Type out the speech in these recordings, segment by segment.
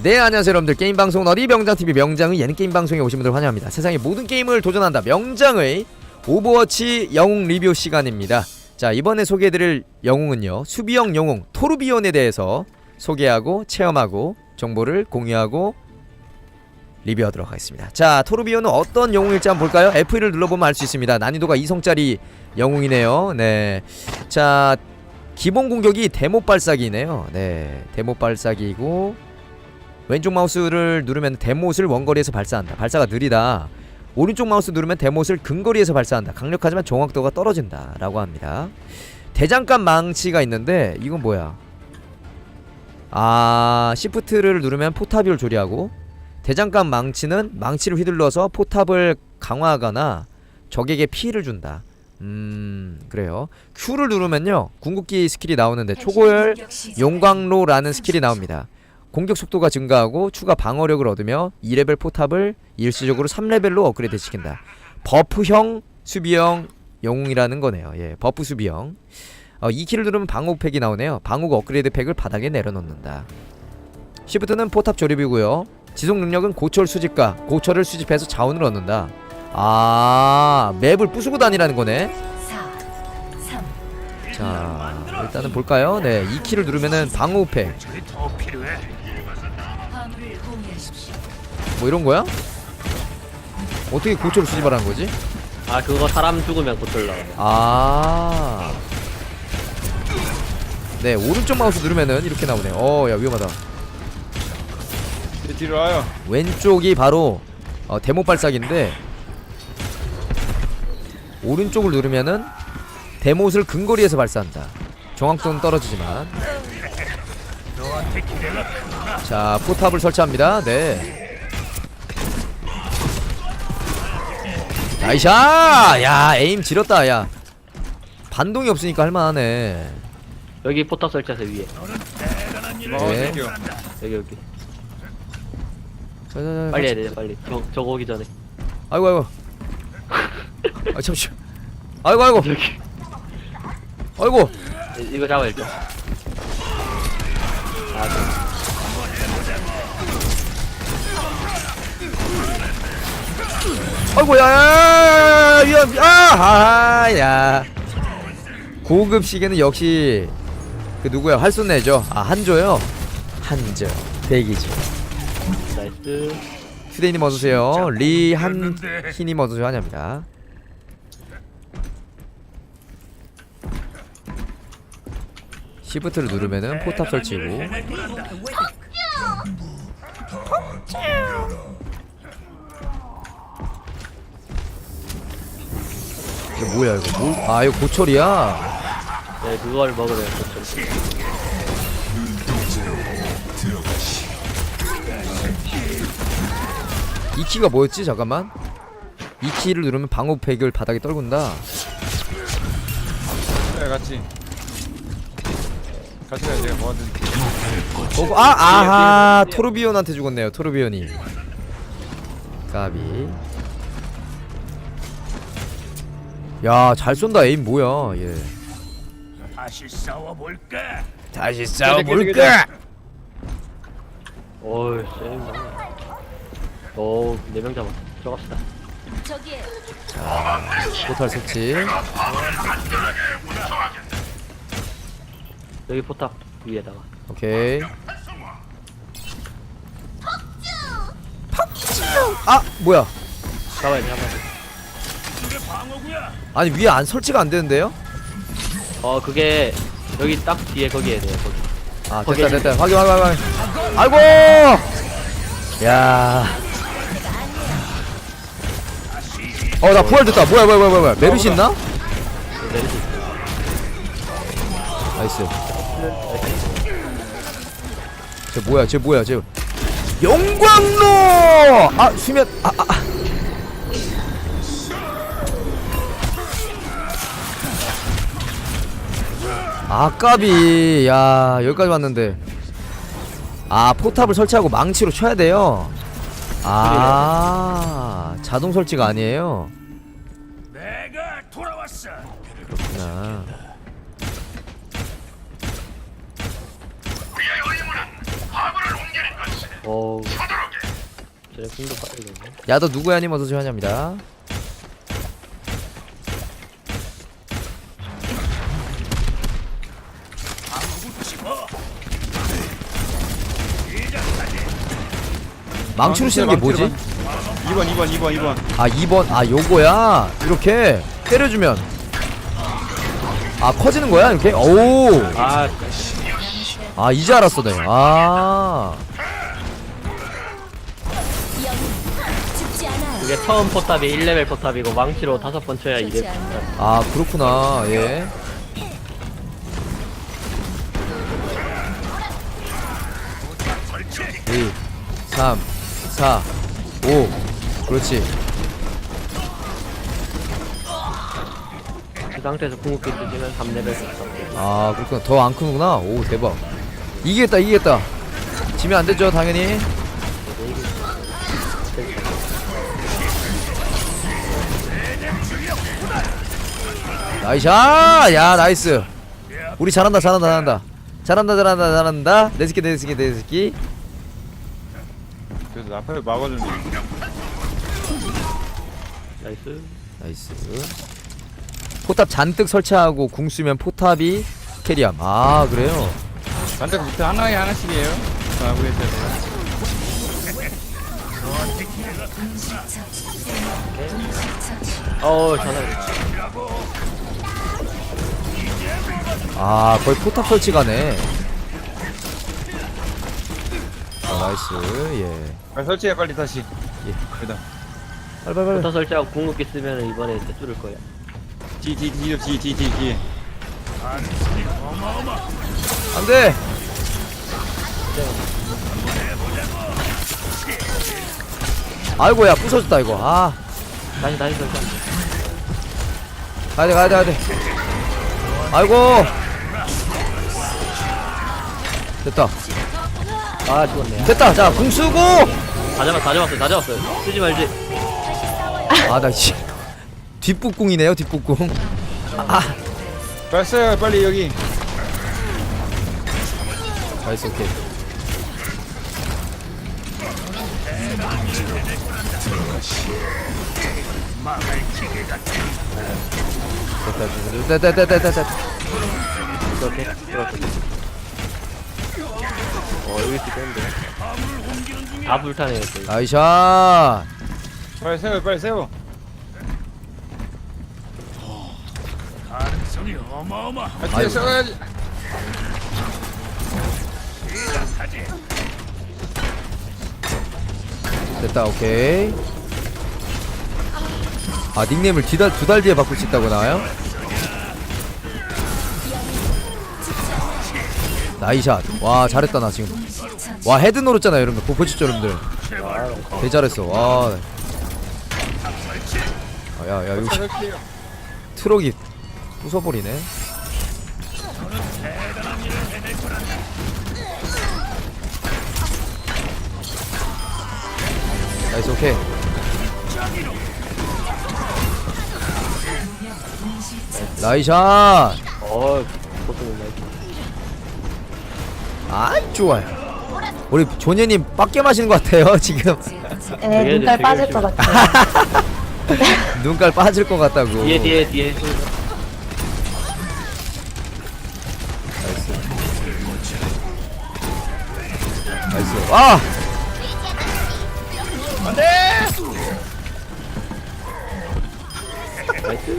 네 안녕하세요 여러분들. 게임 방송 어리 명장TV 명장의 예능 게임 방송에 오신 분들 환영합니다. 세상의 모든 게임을 도전한다. 명장의 오버워치 영웅 리뷰 시간입니다. 자 이번에 소개해드릴 영웅은요 수비형 영웅 토르비온에 대해서 소개하고 체험하고 정보를 공유하고 리뷰하도록 하겠습니다. 자 토르비온은 어떤 영웅일지 한번 볼까요? F1을 눌러보면 알 수 있습니다. 난이도가 2성짜리 영웅이네요. 네자 기본 공격이 대못 발사기네요. 네 대못 발사기이고 왼쪽 마우스를 누르면 대못을 원거리에서 발사한다. 발사가 느리다. 오른쪽 마우스 누르면 대못을 근거리에서 발사한다. 강력하지만 정확도가 떨어진다. 라고 합니다. 대장간 망치가 있는데 이건 뭐야? 아, 시프트를 누르면 포탑을 조리하고 대장간 망치는 망치를 휘둘러서 포탑을 강화하거나 적에게 피해를 준다. 음, 그래요. Q를 누르면요. 궁극기 스킬이 나오는데 초고열 용광로라는 스킬이 나옵니다. 공격 속도가 증가하고 추가 방어력을 얻으며 2레벨 포탑을 일시적으로 3레벨로 업그레이드 시킨다. 버프형 수비형 영웅이라는 거네요. 예, 버프 수비형. 어, 2키를 누르면 방어 팩이 나오네요. 방어 업그레이드 팩을 바닥에 내려놓는다. 시프트는 포탑 조립이고요. 지속 능력은 고철 수집과 고철을 수집해서 자원을 얻는다. 아, 맵을 부수고 다니라는 거네. 4, 3, 자, 일단은 볼까요? 네, 2키를 누르면은 방어 팩. 뭐 이런 거야? 어떻게 고철을 수집하라는 거지? 아 그거 사람 죽으면 고철 나와요 아. 네, 오른쪽 마우스 누르면은 이렇게 나오네. 어, 야 위험하다. 이제 뒤로 와요. 왼쪽이 바로 어, 데모 발사기인데 오른쪽을 누르면은 데모를 근거리에서 발사한다. 정확도는 떨어지지만. 자, 포탑을 설치합니다. 네. 나이샤! 야, 에임 지렸다, 야. 반동이 없으니까 할만하네. 여기 포탑 설치하세요 위에 어, 네. 땡큐. 여기 여기 자, 자, 자, 빨리 해야. 돼 빨리 저, 저거 오기 전에 아이고, 아이고. 아, 잠시. 아이고, 아이고. 여기 아이고. 이- 이거 잡아 일단 아 아이고 야야야야야 위험 아야 고급 시계는 역시 그 누구야 활쏘내죠 아 한조요 한조 대기죠 나이스 휴대님 어서오세요 리한희님 어서오세요 환영합니다 시프트를 누르면은 포탑 설치고 이거 뭐야 이거 뭐? 아 이거 고철이야 네 그걸 먹으면 고철 이 키가 뭐였지 잠깐만 이 키를 누르면 방어 팩을 바닥에 떨군다 네, 같이. 같이 가야 돼요. 뭐든. 어, 아 아하 토르비온한테 죽었네요 토르비온이 까비 야 잘 쏜다 에임 뭐야 얘. 다시 싸워볼까? 다시 싸워볼까? 어이 쎄 어우 네명 잡았어 들어갑시다. 저기에. 포탈 설치. 여기 포탑 위에다가. 오케이. 아 뭐야? 잡아야 돼 잡아야 방어구야. 아니 위에 안 설치가 안 되는데요? 돼어 그게 여기 딱 뒤에 거기 해야 돼요 거기. 아 거기 됐다 됐다. 확인 확인 확인. 아이고! 야. 어나 부활 됐다. 뭐야 뭐야 뭐야 뭐야. 메르시 있나? 내리지 나이스. 쟤 뭐야 쟤 뭐야 쟤. 영광로! 아 수면 아, 아, 아. 아까비 야 여기까지 왔는데. 아 포탑을 설치하고 망치로 쳐야 돼요? 아 자동 설치가 아니에요? 내가 돌아왔어. 그렇구나. 궁도 빠르네. 야너 누구야? 님 어서오세요 환영합니다 망치로 쓰는 게 뭐지? 2번 2번 2번 2번 아 2번 아 요거야 이렇게 때려주면 아 커지는 거야 이렇게? 오아 아, 이제 알았어 내아 죽지 않아요. 그게 처음 포탑이 1레벨 포탑이고 망치로 다섯 번 쳐야 죽지 2레벨. 않아요. 아 그렇구나 예2 3 4 5 그렇지. 그 상태에서 궁극기 쓰시면 3레벨 포탑. 아 그렇구나. 더 안 크구나. 오 대박. 이기겠다 이기겠다. 지면 안 되죠 당연히. 나이샤 야 나이스. 우리 잘한다 잘한다 잘한다. 잘한다 잘한다 잘한다. 내 새끼 내 새끼 내 새끼 그래서 앞에 막아주는 나이스. 나이스. 포탑 잔뜩 설치하고 궁 쓰면 포탑이 캐리함. 아 그래요? 반대로 밑에 하나에 하나씩이에요. 아 모르겠어요 어우, 전화. 아 거의 포탑 설치가네. 아 나이스. 예 빨리 설치해 빨리 다시. 예. 그다 빨리 빨리 포탑 설치하고 궁극기 쓰면 이번에 이제 뚫을 거야. 뒤뒤 뒤 뒤 뒤 뒤 안 돼! 아이고야 부서졌다 이거. 아. 다시, 다시 설치. 가야돼 가야돼 가야돼. 아이고. 됐다 아, 죽었네. 됐다 자 궁 쓰고 다 잡았어, 다 잡았어, 다 잡았어. 쓰지 말지. 아 나 씨 뒷북궁이네요 뒷북궁 아 빨리 써요 빨리 여기 나이스 오케이 됐다 됐다 됐다 됐다 됐다 이렇게. 이렇게. 어, 여기 있겠는데. 다 불타네요, 저희. 나이샷 빨리 세워 빨리 세워 가능성이 어마어마. 아, 뒤에 아이고. 세워야지 됐다 오케이 아 닉네임을 두달 뒤에 바꿀 수 있다고 나와요? 나이샷 와 잘했다 나 지금 와 헤드 노렸잖아 여러분 보포치죠 여러분들 개 잘했어 와 아, 야, 야, 여기 트럭이 부숴버리네. 나이스, 오케이. 나이샷! 어, 보통 나이스. 아, 좋아요. 우리 조녀님 빡게 마시는 것 같아요, 지금. 네, 눈깔 빠질. 것 같아요. 눈깔 빠질 것 같다고. 뒤에, 뒤에, 뒤에. 나이스. 나이스. 아! 나이스.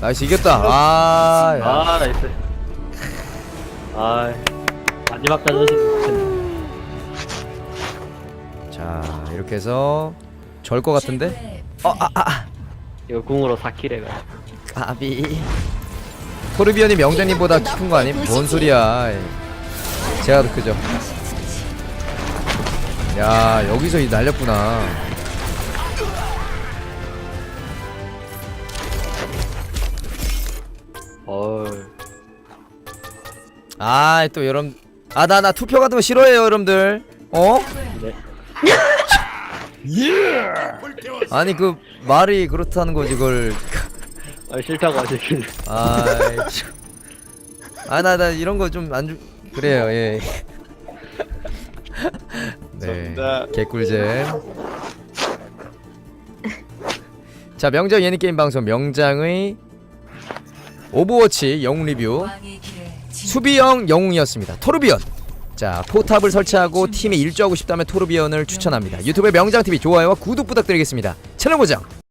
나이스, 이겼다. 아, 야. 아, 나이스. 아, 마지막 자존심. 자 이렇게 해서 절 것 같은데 어 아 아 이거 궁으로 4킬 해가. 아, 아비 토르비언이 명장님보다 키 큰 거 아님? 뭔 소리야 제가 더 크죠 야 여기서 이 날렸구나 아 또 여러분 아 나 나 투표 같은 거 싫어해요 여러분들 어? 네. 아니 그 말이 그렇다는 거지 그걸 아, 싫다고 하시길래. 아이 아나 나 이런 거 좀 안 주... 그래요 예 네. 감사합니다. 개꿀잼. 자 명장 예능 게임 방송 명장의 오버워치 영웅 리뷰 수비형 영웅이었습니다. 토르비언. 자 포탑을 설치하고 팀에 일조하고 싶다면 토르비언을 추천합니다. 유튜브에 명장 TV 좋아요와 구독 부탁드리겠습니다. 채널 고정.